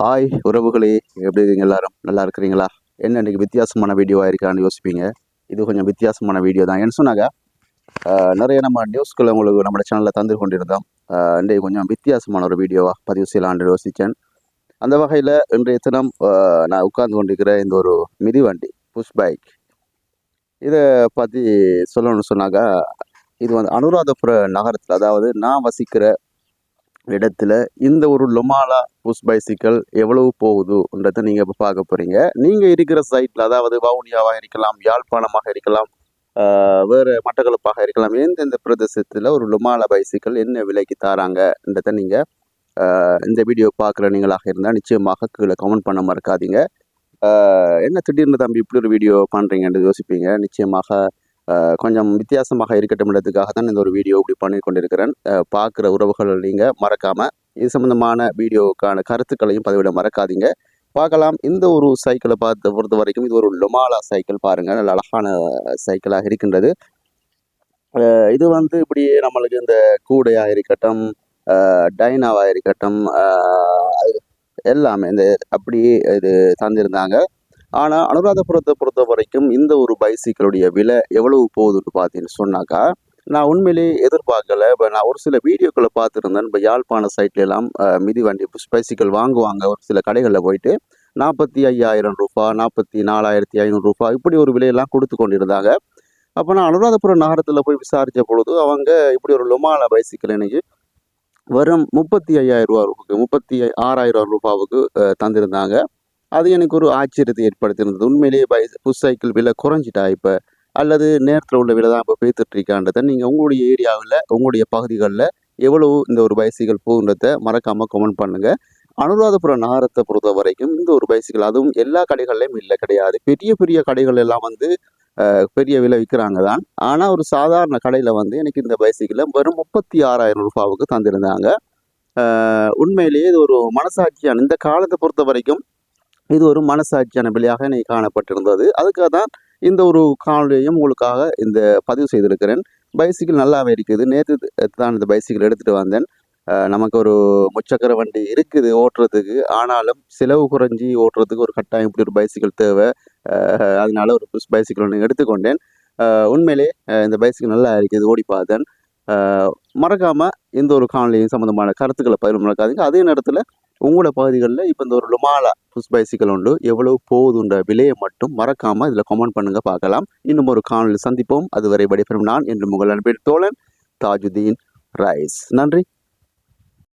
Hi உறவுகளே. எப்படி இருக்கீங்க எல்லாரும்? நல்லா இருக்கிறீங்களா? என்ன இன்னைக்கு வித்தியாசமான வீடியோவாக இருக்கான்னு யோசிப்பீங்க. இது கொஞ்சம் வித்தியாசமான வீடியோ தான். என்ன சொன்னாங்க நிறைய நம்ம நியூஸ்களை உங்களுக்கு நம்ம சேனலில் தந்து கொண்டிருந்தோம். இன்றைக்கு கொஞ்சம் வித்தியாசமான ஒரு வீடியோவாக பதிவு செய்யலான்னு யோசித்தேன் அந்த வகையில் இன்றைய தினம் நான் உட்கார்ந்து கொண்டிருக்கிற இந்த ஒரு மிதிவண்டி புஷ் பைக் இதை பற்றி சொல்லணும்னு சொன்னாக்கா இது வந்து அனுராதபுர நகரத்தில் அதாவது நான் வசிக்கிற இடத்துல இந்த ஒரு லொமாலா புஷ் பைசிக்கல் எவ்வளவு போகுதுன்றதை நீங்கள் இப்போ பார்க்க போகிறீங்க நீங்கள் இருக்கிற சைட்டில் அதாவது வவுனியாவாக இருக்கலாம் யாழ்ப்பாணமாக இருக்கலாம் வேறு மட்டக்களப்பாக இருக்கலாம் எந்தெந்த பிரதேசத்தில் ஒரு லொமாலா பைசிக்கல் என்ன விலைக்கு தாராங்கன்றதை நீங்கள் இந்த வீடியோ பார்க்குற நீங்களாக இருந்தால் நிச்சயமாக கீழே கமெண்ட் பண்ண மறக்காதீங்க. என்ன திடீர்னு தம்பி இப்படி ஒரு வீடியோ பண்ணுறீங்கன்னு யோசிப்பீங்க. நிச்சயமாக கொஞ்சம் வித்தியாசமாக இருக்கட்டும்ன்றதுக்காக தான் இந்த ஒரு வீடியோ இப்படி பண்ணி கொண்டிருக்கிறேன். பார்க்குற உறவுகள் நீங்கள் மறக்காமல் இது சம்மந்தமான வீடியோவுக்கான கருத்துக்களையும் பதிவிட மறக்காதீங்க. பார்க்கலாம். இந்த ஒரு சைக்கிளை பார்த்து பொறுத்த வரைக்கும் இது ஒரு லொமாலா சைக்கிள் பாருங்கள் நல்ல அழகான சைக்கிளாக இருக்கின்றது. இது வந்து இப்படி நம்மளுக்கு இந்த கூடையாக இருக்கட்டும் டைனாவாக இருக்கட்டும் எல்லாமே இந்த அப்படியே இது தந்திருந்தாங்க. ஆனால் அனுராதபுரத்தை பொறுத்த வரைக்கும் இந்த ஒரு பைசிக்கிளுடைய விலை எவ்வளவு போகுதுன்னு பார்த்தீங்கன்னு சொன்னாக்கா நான் உண்மையிலேயே எதிர்பார்க்கல. இப்போ நான் ஒரு சில வீடியோக்களை பார்த்துருந்தேன். இப்போ யாழ்ப்பாண சைட்ல எல்லாம் மிதிவண்டி புஷ் வாங்குவாங்க. ஒரு சில கடைகளில் போயிட்டு நாற்பத்தி ஐயாயிரம் ரூபா நாற்பத்தி நாலாயிரத்தி ஐநூறுரூபா இப்படி ஒரு விலையெல்லாம் கொடுத்து கொண்டிருந்தாங்க. அப்போ நான் அனுராதபுரம் நகரத்தில் போய் விசாரித்த பொழுது அவங்க இப்படி ஒரு லொமாலா பைசிக்கல் எனக்கு வெறும் முப்பத்தி ஐயாயிரம் ரூபா ரூபாய்க்கு முப்பத்தி ஆறாயிரம் ரூபாவுக்கு தந்திருந்தாங்க. அது எனக்கு ஒரு ஆச்சரியத்தை ஏற்படுத்தியிருந்தது உண்மையிலேயே பை புஷ் சைக்கிள் விலை குறைஞ்சிட்டா இப்போ? அல்லது நேரத்தில் உள்ள விலை தான் இப்போ பேத்துட்ருக்கான்றதை நீங்கள் உங்களுடைய ஏரியாவில் உங்களுடைய பகுதிகளில் எவ்வளவு இந்த ஒரு பைசைக்கிள் போகுன்றத மறக்காமல் கமெண்ட் பண்ணுங்கள் அனுராதபுரம் நகரத்தை பொறுத்த வரைக்கும் இந்த ஒரு பைசைக்கிள் அதுவும் எல்லா கடைகள்லையும் இல்லை கிடையாது. பெரிய பெரிய கடைகள் எல்லாம் வந்து பெரிய விலை விற்கிறாங்க தான். ஆனால் ஒரு சாதாரண கடையில் வந்து எனக்கு இந்த பைசைக்கிளை வெறும் முப்பத்தி ஆறாயிரம் ரூபாவுக்கு தந்திருந்தாங்க. உண்மையிலேயே இது ஒரு மனசாட்சியான இந்த காலத்தை பொறுத்த வரைக்கும் இது ஒரு மனசாட்சியான விலையாக இன்னைக்கு காணப்பட்டிருந்தது. அதுக்காக தான் இந்த ஒரு காணொலியையும் உங்களுக்காக இந்த பதிவு செய்திருக்கிறேன். பைசிக்கிள் நல்லாவே இருக்குது. நேற்று தான் இந்த பைசிக்கிள் எடுத்துகிட்டு வந்தேன். நமக்கு ஒரு முச்சக்கர வண்டி இருக்குது ஓட்டுறதுக்கு. ஆனாலும் செலவு குறைஞ்சி ஓட்டுறதுக்கு ஒரு கட்டாயம் இப்படி ஒரு பைசிக்கிள் தேவை. அதனால் அதனால ஒரு பைசிக்கிள் ஒன்று எடுத்துக்கொண்டேன். உண்மையிலே இந்த பைசிக்கிள் நல்லா இருக்குது. ஓடி பார்த்தேன். மறக்காமல் இந்த ஒரு காணொலியும் சம்மந்தமான கருத்துக்களை பகிர்ந்து மறக்காதீங்க அதே நேரத்தில் உங்களோட பகுதிகளில் இப்போ இந்த ஒரு லுமாலா புஷ் பைசிக்கல் உண்டு. எவ்வளவு போகுதுன்ற விலையை மட்டும் மறக்காமல் இதில் கமெண்ட் பண்ணுங்க பார்க்கலாம். இன்னும் ஒரு காணொலி சந்திப்போம். அதுவரை படிப்பெறும் நான் என்று உங்கள் அன்பின் தோழன் தாஜுதீன் ரைஸ். நன்றி.